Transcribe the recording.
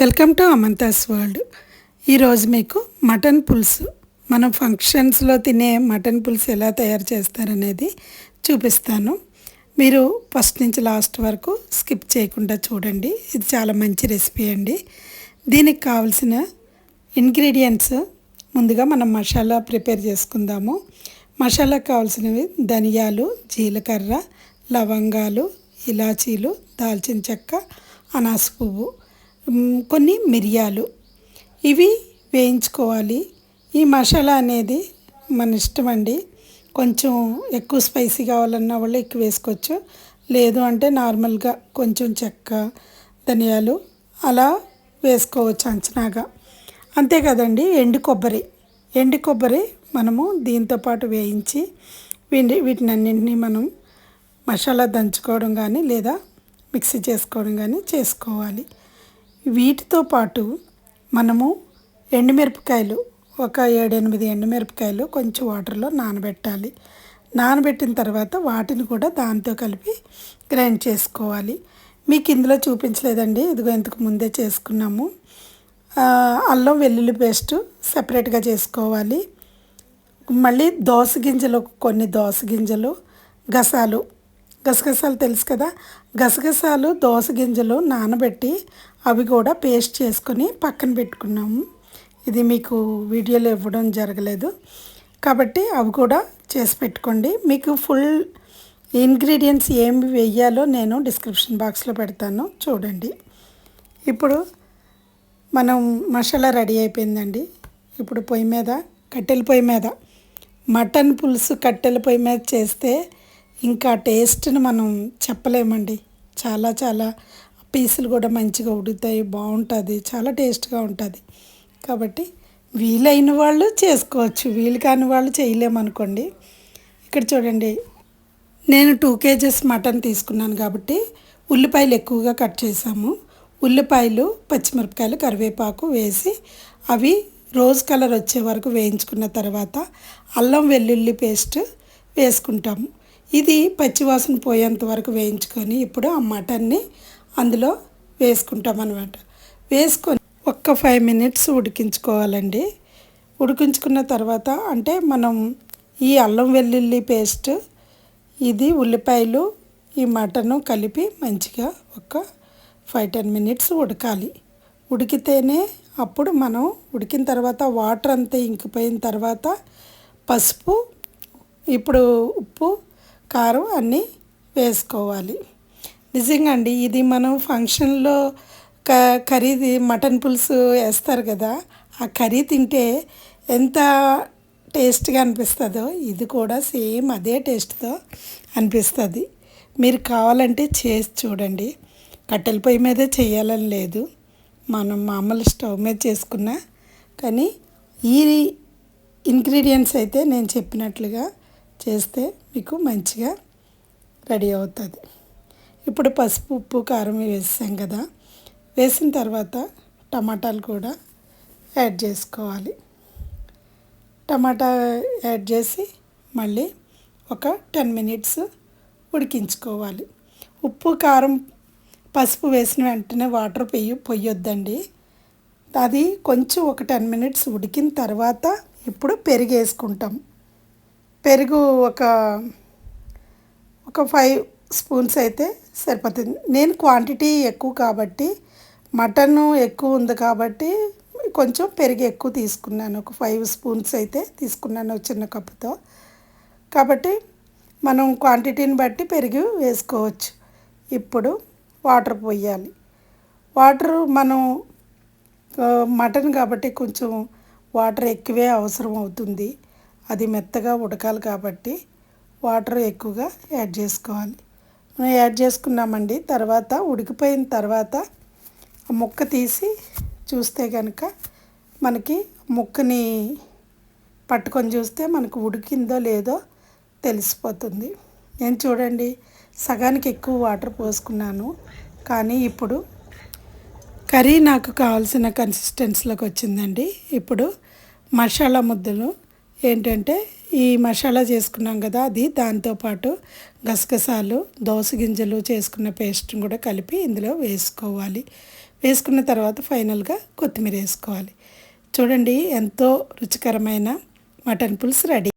Welcome to అమంతాస్ world. ఈరోజు మీకు mutton పులుసు. మనం ఫంక్షన్స్లో తినే మటన్ పులుసు ఎలా తయారు చేస్తారనేది చూపిస్తాను. మీరు ఫస్ట్ నుంచి లాస్ట్ వరకు స్కిప్ చేయకుండా చూడండి. ఇది చాలా మంచి రెసిపీ అండి. దీనికి కావాల్సిన ఇంగ్రీడియంట్స్ ముందుగా మనం మసాలా ప్రిపేర్ చేసుకుందాము. మసాలా కావాల్సినవి ధనియాలు జీలకర్ర లవంగాలు ఇలాచీలు దాల్చిన చెక్క అనాస పువ్వు. కొన్ని మిరియాలు. ఇవి వేయించుకోవాలి. ఈ మసాలా అనేది మన ఇష్టం అండి. కొంచెం ఎక్కువ స్పైసీ కావాలన్న వాళ్ళు ఎక్కువ వేసుకోవచ్చు. లేదు అంటే నార్మల్గా కొంచెం చెక్క ధనియాలు అలా వేసుకోవచ్చు అంచనాగా. అంతే కదండి ఎండు కొబ్బరి. ఎండు కొబ్బరి మనము దీంతో పాటు వేయించి వీటి వీటిని అన్నింటినీ మనం మసాలా దంచుకోవడం కానీ లేదా మిక్సీ చేసుకోవడం కానీ చేసుకోవాలి. వీటితో పాటు మనము ఎండుమిరపకాయలు ఒక ఏడెనిమిది ఎండుమిరపకాయలు కొంచెం వాటర్లో నానబెట్టాలి. నానబెట్టిన తర్వాత వాటిని కూడా దాంతో కలిపి గ్రైండ్ చేసుకోవాలి. మీకు ఇందులో చూపించలేదండి ఇదిగో ఇంతకు ముందే చేసుకున్నాము. అల్లం వెల్లుల్లి పేస్ట్ సపరేట్గా చేసుకోవాలి. మళ్ళీ దోస గింజలు కొన్ని దోస గింజలు గసాలు గసగసాలు తెలుసు కదా? గసగసాలు దోస గింజలు నానబెట్టి అవి కూడా పేస్ట్ చేసుకొని పక్కన పెట్టుకున్నాము. ఇది మీకు వీడియోలో ఇవ్వడం జరగలేదు. కాబట్టి అవి కూడా చేసి పెట్టుకోండి. మీకు ఫుల్ ఇంగ్రీడియంట్స్ ఏమి వేయాలో నేను డిస్క్రిప్షన్ బాక్స్లో పెడతాను. చూడండి. ఇప్పుడు మనం మసాలా రెడీ అయిపోయిందండి. ఇప్పుడు పొయ్యి మీద కట్టెల పొయ్యి మీద మటన్ పులుసు కట్టెల పొయ్యి మీద చేస్తే ఇంకా టేస్ట్ని మనం చెప్పలేమండి. చాలా చాలా పీసులు కూడా మంచిగా ఉడుకుతాయి బాగుంటుంది చాలా టేస్ట్గా ఉంటుంది. కాబట్టి వీలైన వాళ్ళు చేసుకోవచ్చు వీలు కాని వాళ్ళు చేయలేమనుకోండి. ఇక్కడ చూడండి నేను టూ కేజెస్ మటన్ తీసుకున్నాను కాబట్టి ఉల్లిపాయలు ఎక్కువగా కట్ చేసాము. ఉల్లిపాయలు పచ్చిమిరపకాయలు కరివేపాకు వేసి అవి రోజ్ కలర్ వచ్చే వరకు వేయించుకున్న తర్వాత అల్లం వెల్లుల్లి పేస్ట్ వేసుకుంటాము. ఇది పచ్చివాసన పోయేంత వరకు వేయించుకొని ఇప్పుడు ఆ మటన్ని అందులో వేసుకుంటాం అనమాట వేసుకొని ఒక్క ఫైవ్ మినిట్స్ ఉడికించుకోవాలండి. ఉడికించుకున్న తర్వాత అంటే మనం ఈ అల్లం వెల్లుల్లి పేస్ట్ ఇది ఉల్లిపాయలు ఈ మటను కలిపి మంచిగా ఒక ఫైవ్ టెన్ మినిట్స్ ఉడకాలి. ఉడికితేనే అప్పుడు మనం ఉడికిన తర్వాత వాటర్ అంతా ఇంకిపోయిన తర్వాత పసుపు ఇప్పుడు ఉప్పు కారం అన్నీ వేసుకోవాలి. నిజంగా అండి ఇది మనం ఫంక్షన్లో క కర్రీ మటన్ పులుసు వేస్తారు కదా ఆ కర్రీ తింటే ఎంత టేస్ట్గా అనిపిస్తుందో ఇది కూడా సేమ్ అదే టేస్ట్తో అనిపిస్తుంది. మీరు కావాలంటే చేసి చూడండి. కట్టెల పొయ్యి మీదే చేయాలని లేదు. మనం మామూలు స్టవ్ మీద చేసుకున్నా కానీ ఈ ఇంగ్రీడియంట్స్ అయితే నేను చెప్పినట్లుగా చేస్తే మీకు మంచిగా రెడీ అవుతుంది. ఇప్పుడు పసుపు ఉప్పు కారం వేసాం కదా. వేసిన తర్వాత టమాటాలు కూడా యాడ్ చేసుకోవాలి. టమాటా యాడ్ చేసి మళ్ళీ ఒక టెన్ మినిట్స్ ఉడికించుకోవాలి. ఉప్పు కారం పసుపు వేసిన వెంటనే వాటర్ పొయ్యి పొయ్యొద్దండి. అది కొంచెం ఒక టెన్ మినిట్స్ ఉడికిన తర్వాత ఇప్పుడు పెరిగేసుకుంటాం. పెరుగు ఒక ఒక ఫైవ్ స్పూన్స్ అయితే సరిపోతుంది. నేను క్వాంటిటీ ఎక్కువ కాబట్టి మటన్ ఎక్కువ ఉంది కాబట్టి కొంచెం పెరుగు ఎక్కువ తీసుకున్నాను. ఒక ఫైవ్ స్పూన్స్ అయితే తీసుకున్నాను ఒక చిన్న కప్పుతో. కాబట్టి మనం క్వాంటిటీని బట్టి పెరుగు వేసుకోవచ్చు. ఇప్పుడు వాటర్ పోయాలి. వాటర్ మనం మటన్ కాబట్టి కొంచెం వాటర్ ఎక్కువే అవసరం అవుతుంది. అది మెత్తగా ఉడకాలి కాబట్టి వాటర్ ఎక్కువగా యాడ్ చేసుకోవాలి. మనం యాడ్ చేసుకున్నామండి. తర్వాత ఉడికిపోయిన తర్వాత ముక్క తీసి చూస్తే కనుక మనకి ముక్కని పట్టుకొని చూస్తే మనకు ఉడికిందో లేదో తెలిసిపోతుంది. నేను చూడండి సగానికి ఎక్కువ వాటర్ పోసుకున్నాను. కానీ ఇప్పుడు కర్రీ నాకు కావాల్సిన కన్సిస్టెన్సీలోకి వచ్చిందండి. ఇప్పుడు మసాలా ముద్దలు ఏంటంటే ఈ మసాలా చేసుకున్నాం కదా అది దాంతోపాటు గసగసాలు దోస గింజలు చేసుకున్న పేస్ట్ కూడా కలిపి ఇందులో వేసుకోవాలి. వేసుకున్న తర్వాత ఫైనల్గా కొత్తిమీర వేసుకోవాలి. చూడండి ఎంతో రుచికరమైన మటన్ పులుసు రెడీ.